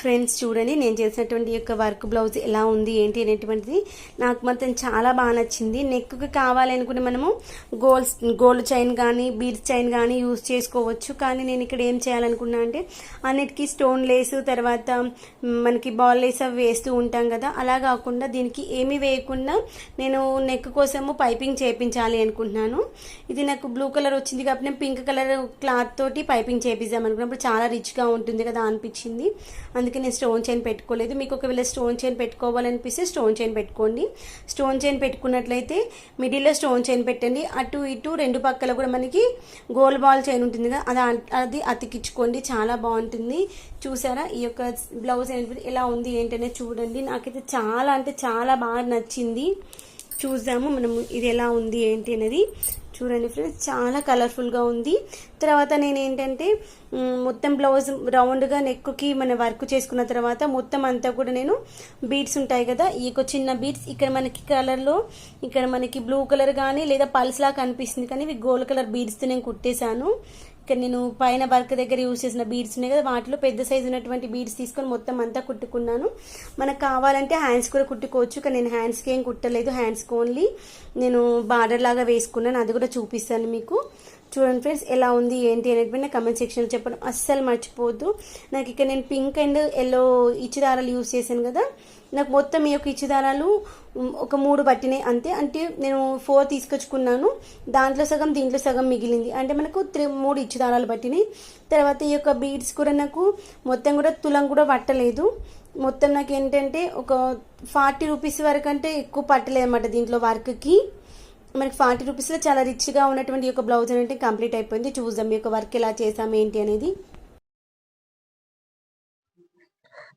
Friends చూడండి నేను చేసినటువంటి యొక్క వర్క్ బ్లౌజ్ ఎలా ఉంది ఏంటి అనేటువంటిది నాకు మాత్రం చాలా బాగా నచ్చింది. నెక్కి కావాలి అనుకుంటే మనము గోల్డ్ గోల్డ్ చైన్ కానీ బీడ్స్ చైన్ కానీ యూస్ చేసుకోవచ్చు. కానీ నేను ఇక్కడ ఏం చేయాలనుకున్నా అంటే అన్నిటికీ స్టోన్ లేస్ తర్వాత మనకి బాల్ లేస్ అవి వేస్తూ ఉంటాం కదా అలా కాకుండా దీనికి ఏమీ వేయకుండా నేను నెక్ కోసము పైపింగ్ చేయించాలి అనుకుంటున్నాను. ఇది నాకు బ్లూ కలర్ వచ్చింది కాబట్టి నేను పింక్ కలర్ క్లాత్ తోటి పైపింగ్ చేపిద్దాం అనుకున్నప్పుడు చాలా రిచ్గా ఉంటుంది కదా అనిపించింది. అందుకే నేను స్టోన్ చైన్ పెట్టుకోలేదు? మీకు ఒకవేళ స్టోన్ చైన్ పెట్టుకోవాలనిపిస్తే స్టోన్ చైన్ పెట్టుకోండి. స్టోన్ చైన్ పెట్టుకున్నట్లయితే మిడిల్లో స్టోన్ చైన్ పెట్టండి. అటు ఇటు రెండు పక్కల కూడా మనకి గోల్ బాల్ చైన్ ఉంటుంది కదా అది అది అతికించుకోండి. చాలా బాగుంటుంది. చూసారా? ఈ యొక్క బ్లౌజ్ ఎలా ఉంది ఏంటనే చూడండి. నాకైతే చాలా అంటే చాలా బాగా నచ్చింది. చూద్దాము మనము ఇది ఎలా ఉంది ఏంటి అనేది చూడండి ఫ్రెండ్స్ చాలా కలర్ఫుల్గా ఉంది. తర్వాత నేను ఏంటంటే మొత్తం బ్లౌజ్ రౌండ్గా నెక్కి మన వర్క్ చేసుకున్న తర్వాత మొత్తం అంతా కూడా నేను బీడ్స్ ఉంటాయి కదా ఈ చిన్న బీడ్స్ ఇక్కడ మనకి కలర్లో ఇక్కడ మనకి బ్లూ కలర్ కానీ లేదా పల్స్ లా కనిపిస్తుంది. కానీ ఇవి గోల్డ్ కలర్ బీడ్స్తో నేను కుట్టేశాను. ఇక్కడ నేను పైన వర్క్ దగ్గర యూజ్ చేసిన బీడ్స్ ఉన్నాయి కదా వాటిలో పెద్ద సైజు ఉన్నటువంటి బీడ్స్ తీసుకొని మొత్తం అంతా కుట్టుకున్నాను. మనకు కావాలంటే హ్యాండ్స్ కూడా కుట్టుకోవచ్చు కానీ నేను హ్యాండ్స్కి ఏం కుట్టలేదు హ్యాండ్స్కి ఓన్లీ నేను బార్డర్ లాగా వేసుకున్నాను అది కూడా చూపిస్తాను మీకు. చూడండి ఫ్రెండ్స్ ఎలా ఉంది ఏంటి అనేది నా కమెంట్ సెక్షన్లో చెప్పడం అస్సలు మర్చిపోవద్దు. నాకు ఇక్కడ నేను పింక్ అండ్ ఎల్లో ఇచ్చి దారాలు యూస్ చేశాను కదా. నాకు మొత్తం ఈ యొక్క ఇచ్చి దారాలు ఒక మూడు పట్టినాయి అంతే. అంటే నేను ఫోర్ తీసుకొచ్చుకున్నాను. దాంట్లో సగం దీంట్లో సగం మిగిలింది. అంటే మనకు త్రీ మూడు ఇచ్చి దారాలు పట్టినాయి. తర్వాత ఈ యొక్క బీడ్స్ కూడా నాకు మొత్తం కూడా తులం కూడా పట్టలేదు. మొత్తం నాకు ఏంటంటే ఒక ఫార్టీ రూపీస్ వరకు అంటే ఎక్కువ పట్టలేదు అనమాట దీంట్లో వర్క్కి మనకి ఫార్టీ రూపీస్లో చాలా రిచ్గా ఉన్నటువంటి ఈ యొక్క బ్లౌజ్ అనేది కంప్లీట్ అయిపోయింది. చూద్దాం ఈ యొక్క వర్క్ ఎలా చేసాం ఏంటి అనేది.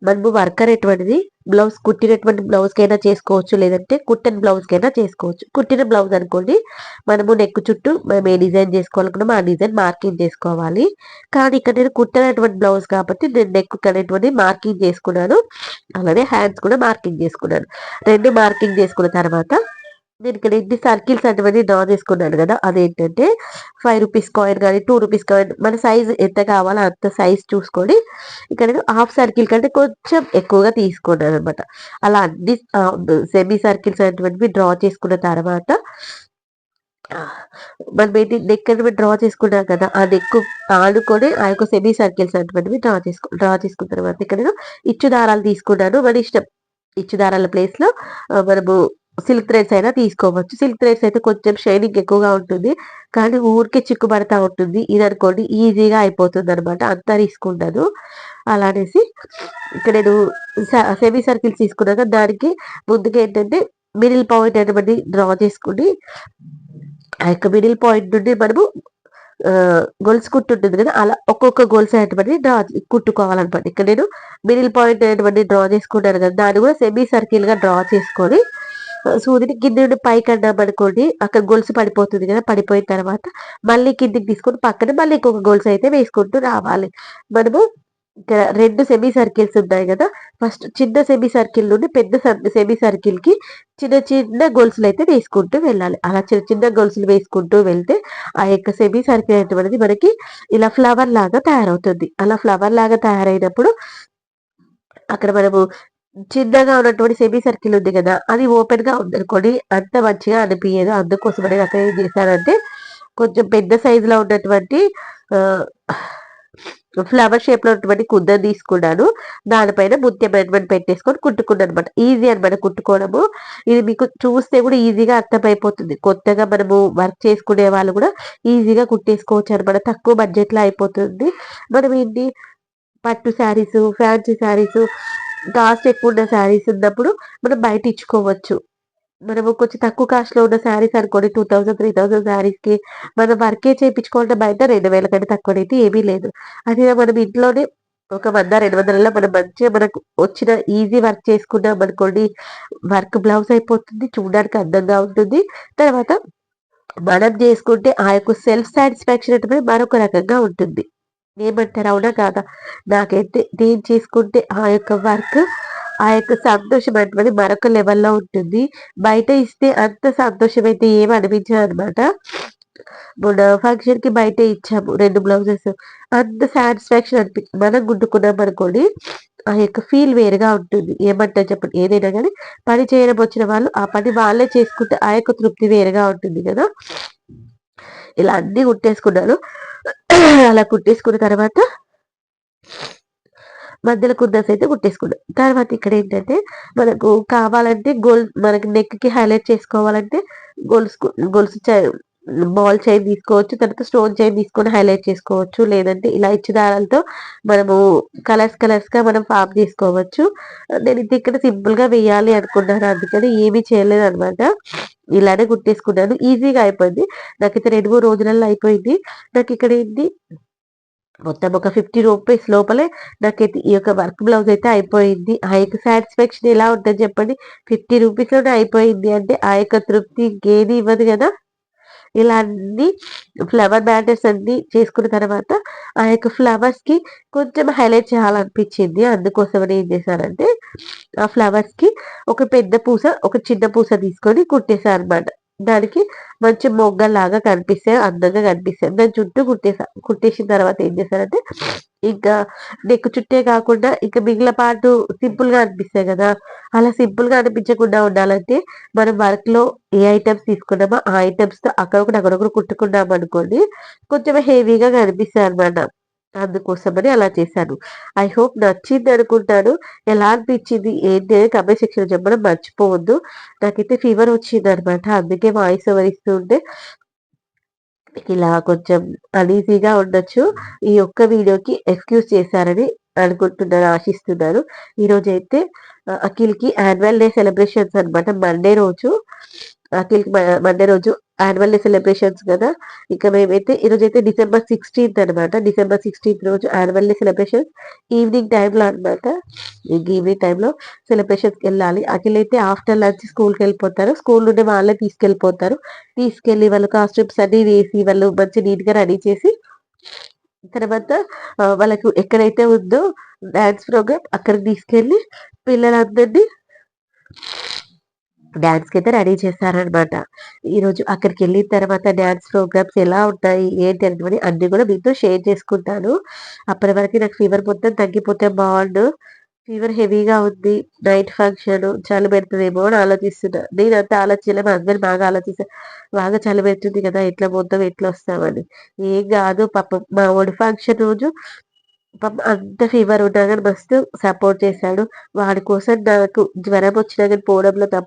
మనము వర్క్ అనేటువంటిది బ్లౌజ్ కుట్టినటువంటి బ్లౌజ్కైనా చేసుకోవచ్చు లేదంటే కుట్టిన బ్లౌజ్కైనా చేసుకోవచ్చు. కుట్టిన బ్లౌజ్ అనుకోండి మనము నెక్ చుట్టూ మనం ఏ డిజైన్ చేసుకోవాలనుకున్నామో ఆ డిజైన్ మార్కింగ్ చేసుకోవాలి. కానీ ఇక్కడ నేను కుట్టినటువంటి బ్లౌజ్ కాబట్టి నేను నెక్ అనేటువంటి మార్కింగ్ చేసుకున్నాను. అలానే హ్యాండ్స్ కూడా మార్కింగ్ చేసుకున్నాను. రెండు మార్కింగ్ చేసుకున్న తర్వాత నేను ఇక్కడ ఎన్ని సర్కిల్స్ అటువంటి డ్రా చేసుకున్నాను కదా అదేంటంటే ఫైవ్ రూపీస్ కాయిన్ కానీ టూ రూపీస్ కాయిన్ మన సైజ్ ఎంత కావాలో అంత సైజ్ చూసుకొని ఇక్కడ నేను హాఫ్ సర్కిల్ కంటే కొంచెం ఎక్కువగా తీసుకున్నాను అనమాట అలా అన్ని సెమీ సర్కిల్స్ అనేటువంటివి డ్రా చేసుకున్న తర్వాత మనం ఏంటి నెక్ అనేవి డ్రా చేసుకున్నాం కదా ఆ నెక్ ఆడుకొని ఆ యొక్క సెమీ సర్కిల్స్ అనేటువంటివి డ్రా చేసుకు డ్రా చేసుకున్న తర్వాత ఇక్కడ నేను ఇచ్చు దారాలు తీసుకున్నాను. మన ఇష్టం ఇచ్చు దారాల మనము సిల్క్ థ్రెడ్స్ అయినా తీసుకోవచ్చు. సిల్క్ థ్రెడ్స్ అయితే కొంచెం షైనింగ్ ఎక్కువగా ఉంటుంది. కానీ ఊరికే చిక్కుబడతా ఉంటుంది. ఇది అనుకోండి ఈజీగా అయిపోతుంది అనమాట అంతా ఉండదు. అలా అనేసి ఇక్కడ నేను సెమీ సర్కిల్స్ తీసుకున్నాక దానికి ముందుగా ఏంటంటే మిడిల్ పాయింట్ అనేది డ్రా చేసుకుని ఆ యొక్క మిడిల్ పాయింట్ నుండి మనము గొలుసు కుట్టు ఉంటుంది కదా అలా ఒక్కొక్క గొలుసు అనేటువంటి డ్రా కుట్టుకోవాలన్నమాట. ఇక్కడ నేను మిడిల్ పాయింట్ అనేటువంటి డ్రా చేసుకుంటాను కదా దాన్ని కూడా సెమీ సర్కిల్గా డ్రా చేసుకొని సూదిని కింద నుండి పైకి అన్నాం అనుకోండి అక్కడ గొలుసు పడిపోతుంది కదా పడిపోయిన తర్వాత మళ్ళీ కిందికి తీసుకొని పక్కన మళ్ళీ ఇంకొక గొలుసు అయితే వేసుకుంటూ రావాలి. మనము ఇక్కడ రెండు సెమీ సర్కిల్స్ ఉన్నాయి కదా ఫస్ట్ చిన్న సెమీ సర్కిల్ నుండి పెద్ద సెమీ సర్కిల్కి చిన్న చిన్న గొలుసులు అయితే వేసుకుంటూ వెళ్ళాలి. అలా చిన్న చిన్న గొలుసులు వేసుకుంటూ వెళ్తే ఆ యొక్క సెమీ సర్కిల్ అనేటువంటిది మనకి ఇలా ఫ్లవర్ లాగా తయారవుతుంది. అలా ఫ్లవర్ లాగా తయారైనప్పుడు అక్కడ మనము చిన్నగా ఉన్నటువంటి సెమీ సర్కిల్ ఉంది కదా అది ఓపెన్గా ఉందనుకోండి అంత మంచిగా అనిపించదు అందుకోసం నేను అక్కడ ఏం చేశానంటే కొంచెం పెద్ద సైజు లో ఉన్నటువంటి ఫ్లవర్ షేప్లో ఉన్నటువంటి కుద్దరు తీసుకున్నాను. దానిపైన ముత్యమైనటువంటి పెట్టేసుకొని కుట్టుకున్నాను అనమాట ఈజీ అనమాట కుట్టుకోవడము. ఇది మీకు చూస్తే కూడా ఈజీగా అర్థమైపోతుంది. కొత్తగా మనము వర్క్ చేసుకునే వాళ్ళు కూడా ఈజీగా కుట్టేసుకోవచ్చు అనమాట తక్కువ బడ్జెట్లో అయిపోతుంది. మనం ఏంటి? పట్టు శారీస్ ఫ్యాన్సీ శారీస్ కాస్ట్ ఎక్కువ ఉన్న శారీస్ ఉన్నప్పుడు మనం బయట ఇచ్చుకోవచ్చు. మనము కొంచెం తక్కువ కాస్ట్లో ఉన్న శారీస్ అనుకోండి టూ థౌసండ్ త్రీ థౌసండ్ శారీస్కి మనం వర్కే చేయించుకోవాలంటే బయట రెండు వేల కంటే తక్కువ అయితే ఏమీ లేదు. అదే మనం ఇంట్లోనే ఒక వంద రెండు వందలలో మనం మంచిగా మనకు వచ్చిన ఈజీ వర్క్ చేసుకున్నాం అనుకోండి వర్క్ బ్లౌజ్ అయిపోతుంది చూడడానికి అందంగా ఉంటుంది. తర్వాత మనం చేసుకుంటే ఆ యొక్క సెల్ఫ్ సాటిస్ఫాక్షన్ అంటే మరొక రకంగా ఉంటుంది. ఏమంటారు అవునా కాదా? నాకైతే నేను చేసుకుంటే ఆ యొక్క వర్క్ ఆ యొక్క సంతోషం అనేది మరొక లెవెల్లో ఉంటుంది. బయట ఇస్తే అంత సంతోషం అయితే ఏమి అనిపించదు అనమాట మొన్న ఫంక్షన్కి బయట ఇచ్చాము రెండు బ్లౌజెస్. అంత సాటిస్ఫాక్షన్ అనిపి మనం గుడ్డుకున్నాం అనుకోండి ఆ యొక్క ఫీల్ వేరుగా ఉంటుంది. ఏమంటారు చెప్పండి? ఏదైనా కానీ పని చేయడం వచ్చిన వాళ్ళు ఆ పని వాళ్ళే చేసుకుంటే ఆ యొక్క తృప్తి వేరుగా ఉంటుంది కదా. ఇలా అన్ని కుట్టేసుకున్నాను అలా కుట్టేసుకున్న తర్వాత మధ్యలో కుర్నస్ అయితే కుట్టేసుకున్నాం. తర్వాత ఇక్కడ ఏంటంటే మనకు కావాలంటే గోల్డ్ మనకి నెక్కి హైలైట్ చేసుకోవాలంటే గొలుసు గొలుసు బాల్ చైన్ తీసుకోవచ్చు తర్వాత స్టోన్ చైన్ తీసుకొని హైలైట్ చేసుకోవచ్చు. లేదంటే ఇలా ఇచ్చి దారాలతో మనము కలర్స్ కలర్స్గా మనం ఫామ్ చేసుకోవచ్చు. నేను ఇది ఇక్కడ సింపుల్గా వేయాలి అనుకున్నాను అందుకని ఏమీ చేయలేదు అనమాట ఇలానే కుట్టేసుకున్నాను ఈజీగా అయిపోయింది. నాకైతే రెండు మూడు రోజులలో అయిపోయింది. నాకు ఇక్కడ ఏంటి? మొత్తం ఒక ఫిఫ్టీ రూపీస్ లోపలే నాకైతే ఈ యొక్క వర్క్ బ్లౌజ్ అయితే అయిపోయింది. ఆ యొక్క సాటిస్ఫాక్షన్ ఎలా ఉంటుంది చెప్పండి. ఫిఫ్టీ రూపీస్లోనే అయిపోయింది అంటే ఆ యొక్క తృప్తి ఇంకేది ఇవ్వదు కదా. ఇలా అన్ని ఫ్లవర్ మ్యాటర్స్ అన్ని చేసుకున్న తర్వాత ఆ యొక్క ఫ్లవర్స్కి కొంచెం హైలైట్ చేయాలనిపించింది. అందుకోసమని ఏం చేశారంటే ఆ ఫ్లవర్స్కి ఒక పెద్ద పూస ఒక చిన్న పూస తీసుకొని కుట్టేశారు అనమాట దానికి మంచి మొగ్గలాగా కనిపిస్తాయి అందంగా కనిపిస్తాయి. దాని చుట్టూ కుట్టేసా కుట్టేసిన తర్వాత ఏం చేశారంటే ఇంకా నెక్ చుట్టే కాకుండా ఇంకా మిగిలిన పాటు సింపుల్గా అనిపిస్తాయి కదా. అలా సింపుల్గా అనిపించకుండా ఉండాలంటే మనం వర్క్లో ఏ ఐటమ్స్ తీసుకున్నామో ఆ ఐటమ్స్తో అక్కడొకటి అక్కడొకటి కుట్టుకున్నాం అనుకోండి కొంచెం హెవీగా కనిపిస్తాయి అనమాట అందుకోసమని అలా చేశాను. ఐ హోప్ నచ్చింది అనుకుంటాను. ఎలా అనిపించింది? ఏంటి అని కమెంట్ సెక్షన్ చెప్పడం మర్చిపోవద్దు. నాకైతే ఫీవర్ వచ్చింది అనమాట అందుకే వాయిస్ ఓవర్ ఇస్తుంటే ఇలా కొంచెం అనీజీగా ఉండొచ్చు. ఈ ఒక్క వీడియోకి ఎక్స్క్యూజ్ చేశారని అనుకుంటున్నాను ఆశిస్తున్నాను. ఈరోజైతే అయితే అఖిల్కి యాన్యువల్ డే సెలబ్రేషన్స్ అనమాట మండే రోజు. అఖిల్కి మండే రోజు యాన్యువల్ డే సెలబ్రేషన్స్ కదా. ఇంకా మేమైతే ఈ రోజు అయితే డిసెంబర్ సిక్స్టీన్త్ అనమాట డిసెంబర్ సిక్స్టీన్త్ రోజు యాన్యువల్ డే సెలబ్రేషన్స్ ఈవినింగ్ టైంలో అనమాట ఈవినింగ్ టైంలో సెలబ్రేషన్స్కి వెళ్ళాలి. అఖిల్ అయితే ఆఫ్టర్ లంచ్ స్కూల్కి వెళ్ళిపోతారు. స్కూల్ నుండి వాళ్ళే తీసుకెళ్ళిపోతారు. తీసుకెళ్ళి వాళ్ళు కాస్ట్యూమ్స్ అన్ని వేసి వాళ్ళు మంచి నీట్గా రెడీ చేసి తర్వాత వాళ్ళకు ఎక్కడైతే ఉందో డ్యాన్స్ ప్రోగ్రామ్ అక్కడికి తీసుకెళ్ళి పిల్లలందరినీ డాన్స్ అయితే రెడీ చేశారనమాట. ఈరోజు అక్కడికి వెళ్ళిన తర్వాత డాన్స్ ప్రోగ్రామ్స్ ఎలా ఉంటాయి ఏంటి అనేది అన్ని కూడా మీతో షేర్ చేసుకుంటాను. అప్పటి వరకు నాకు ఫీవర్ మొత్తం తగ్గిపోతే బాగుండు. ఫీవర్ హెవీగా ఉంది నైట్ ఫంక్షన్ చలి పెడుతుందేమో అని ఆలోచిస్తున్నా. నేను అంత ఆలోచించలే మా హస్బెండ్ బాగా ఆలోచిస్తా బాగా చలి పెడుతుంది కదా ఎట్లా పోతాం ఎట్లా వస్తామని. ఏం కాదు పాపం మా ఒడి ఫంక్షన్ రోజు పాప అంత ఫీవర్ ఉన్నా కానీ మస్తు సపోర్ట్ చేశాడు. వాడి కోసం నాకు జ్వరం వచ్చినా కానీ పోవడంలో తప్ప